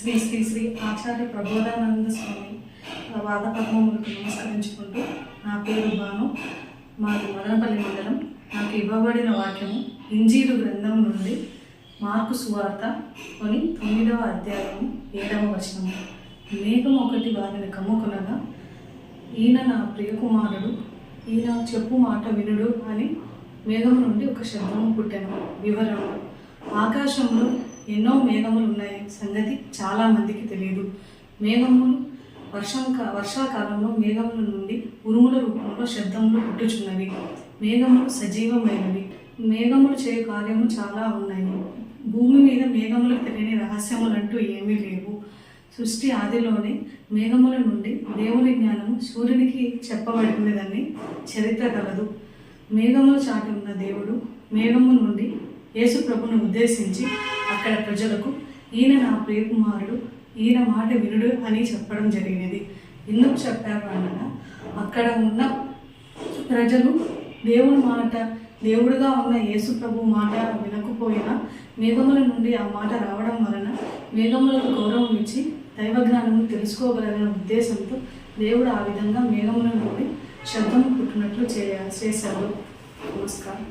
శ్రీ శ్రీ శ్రీ ఆచార్య ప్రబోధానంద స్వామి వాదపద్మములకు నమస్కరించుకుంటూ నా పేరు భాను. మాది మదనపల్లి మండలం. నాకు ఇవ్వబడిన వాక్యము ఇంజీలు గ్రంథం నుండి మార్కు సువార్త కొని తొమ్మిదవ అధ్యాయము ఏడవ వచనము. మేఘం ఒకటి వారిని కమ్ముకునగా ఈయన నా ప్రియకుమారుడు ఈయన చెప్పు మాట వినుడు అని మేఘం నుండి ఒక శబ్దము పుట్టాను. వివరము. ఆకాశంలో ఎన్నో మేఘములు ఉన్నాయి. సంగతి చాలా మందికి తెలియదు. మేఘములు వర్షం కా- వర్షాకాలంలో మేఘముల నుండి ఉరుముల రూపంలో శబ్దములు పుట్టుచున్నవి. మేఘములు సజీవమైనవి. మేఘములు చేయు కార్యము చాలా ఉన్నాయి. భూమి మీద మేఘములకు తెలియని రహస్యములంటూ ఏమీ లేవు. సృష్టి ఆదిలోనే మేఘముల నుండి దేవుని జ్ఞానం సూర్యునికి చెప్పబడినదని చరిత్ర కలదు. మేఘముల చాటి ఉన్న దేవుడు మేఘము నుండి యేసు ప్రభును ఉద్దేశించి అక్కడ ప్రజలకు ఈయన నా ప్రియకుమారుడు ఈయన మాట వినుడు అని చెప్పడం జరిగినది. ఎందుకు చెప్పారు? అనగా అక్కడ ఉన్న ప్రజలు దేవుని మాట దేవుడుగా ఉన్న యేసు ప్రభు మాట వినకపోయినా మేఘముల నుండి ఆ మాట రావడం వలన మేఘములకు గౌరవం ఇచ్చి దైవజ్ఞానం తెలుసుకోగలన ఉద్దేశంతో దేవుడు ఆ విధంగా మేఘముల నుండి శబ్దం పుట్టినట్లు చేయ చేశారు నమస్కారం.